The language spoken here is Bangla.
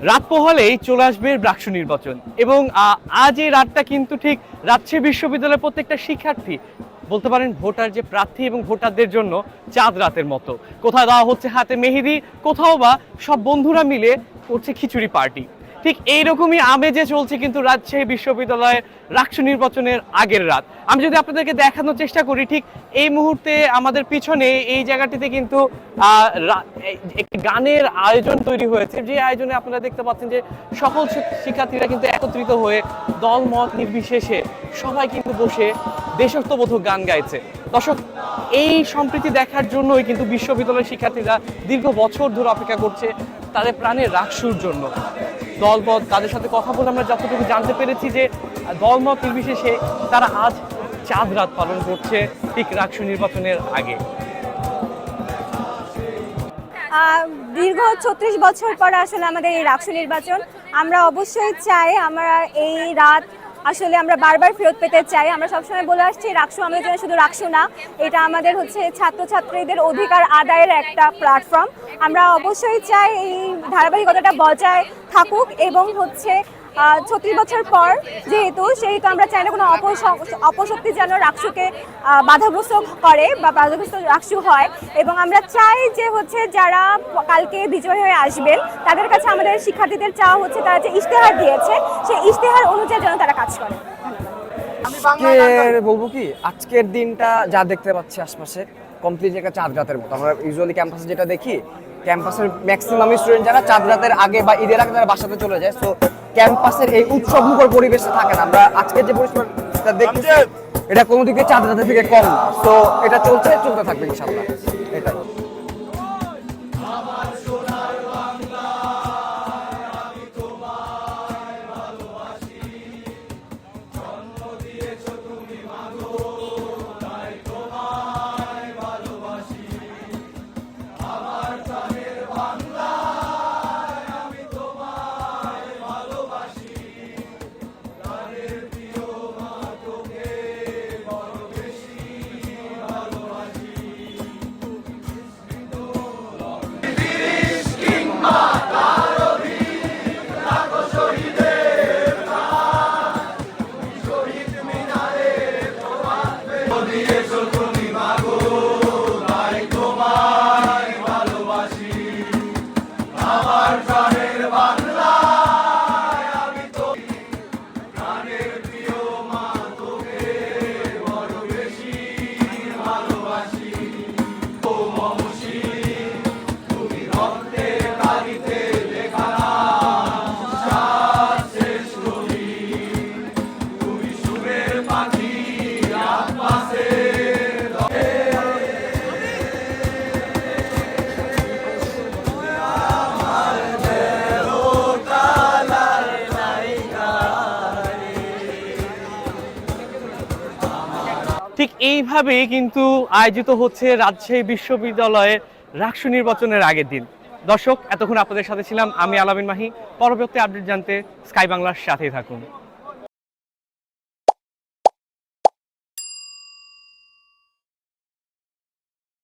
রাত পোহলেই চলে আসবে ব্রাকসু নির্বাচন। এবং আজ এই রাতটা কিন্তু ঠিক রাজশাহী বিশ্ববিদ্যালয়ের প্রত্যেকটা শিক্ষার্থী বলতে পারেন ভোটার যে প্রার্থী এবং ভোটারদের জন্য চাঁদ রাতের মতো। কোথাও দেওয়া হচ্ছে হাতে মেহেদি, কোথাও বা সব বন্ধুরা মিলে করছে খিচুড়ি পার্টি। ঠিক এইরকমই আমেজে চলছে কিন্তু রাজশাহী বিশ্ববিদ্যালয়ের রাষ্ট্র নির্বাচনের আগের রাত। আমি যদি আপনাদেরকে দেখানোর চেষ্টা করি, ঠিক এই মুহূর্তে আমাদের পিছনে এই জায়গাটিতে কিন্তু একটি গানের আয়োজন তৈরি হয়েছে। যে আয়োজনে আপনারা দেখতে পাচ্ছেন যে সকল শিক্ষার্থীরা কিন্তু একত্রিত হয়ে দল মত নির্বিশেষে সবাই কিন্তু বসে দেশত্ববোধক গান গাইছে। দর্শক, এই সম্প্রীতি দেখার জন্যই কিন্তু বিশ্ববিদ্যালয়ের শিক্ষার্থীরা দীর্ঘ বছর ধরে অপেক্ষা করছে তাদের প্রাণের রাকসুর জন্য। দলমত, তাদের সাথে কথা বলে আমরা যতটুকু জানতে পেরেছি যে দলমত নির্বিশেষে তারা আজ চাঁদ রাত পালন করছে ঠিক রাকসু নির্বাচনের আগে। দীর্ঘ ছত্রিশ বছর পর আসলে আমাদের এই রাকসু নির্বাচন। আমরা অবশ্যই চাই আমরা এই রাত আসলে আমরা বারবার ফেরত পেতে চাই। আমরা সবসময় বলে আসছি রাকসু আমাদের জন্য শুধু রাকসু না, এটা আমাদের হচ্ছে ছাত্রছাত্রীদের অধিকার আদায়ের একটা প্ল্যাটফর্ম আমরা অবশ্যই চাই এই ধারাবাহিকতাটা বজায় থাকুক এবং হচ্ছে ছত্রিশ বছর পর যেহেতু সেহেতু আমরা চাই না কোনো অপশ- অপশক্তি যেন রাকসুকে আহ, বাধাগ্রস্ত করে বা বাধাগ্রস্ত রাকসু হয়। এবং আমরা চাই যে হচ্ছে যারা কালকে বিজয় হয়ে আসবেন তাদের কাছে আমাদের শিক্ষার্থীদের চাওয়া হচ্ছে তারা যে ইশতেহার দিয়েছে সেই ইশতেহার অনুযায়ী যেন তারা কাজ করে। আজকের বলব কি আজকের দিনটা যা দেখতে পাচ্ছি আশপাশে কমপ্লিট একটা চাঁদ রাতের মতো। আমরা ইউজুয়ালি ক্যাম্পাসে যেটা দেখি ক্যাম্পাসের ম্যাক্সিমাম স্টুডেন্ট যারা চাঁদ রাতের আগে বা ঈদের আগে তারা বাসাতে চলে যায়। তো ক্যাম্পাসের এই উৎসব মুখর পরিবেশে থাকে না। আমরা আজকে যে পরিবেশটা দেখছি এটা কোনো দিকে চাঁদ রাতের থেকে কম তো এটা চলছে চলতে থাকবে ইনশাল্লাহ এটাই। ঠিক এইভাবেই কিন্তু আয়োজিত হচ্ছে রাজশাহী বিশ্ববিদ্যালয়ের রাষ্ট্র নির্বাচনের আগের দিন। দর্শক, এতক্ষণ আপনাদের সাথে ছিলাম আমি আলামিন মাহি। পরবর্তী আপডেট জানতে স্কাই বাংলার সাথেই থাকুন।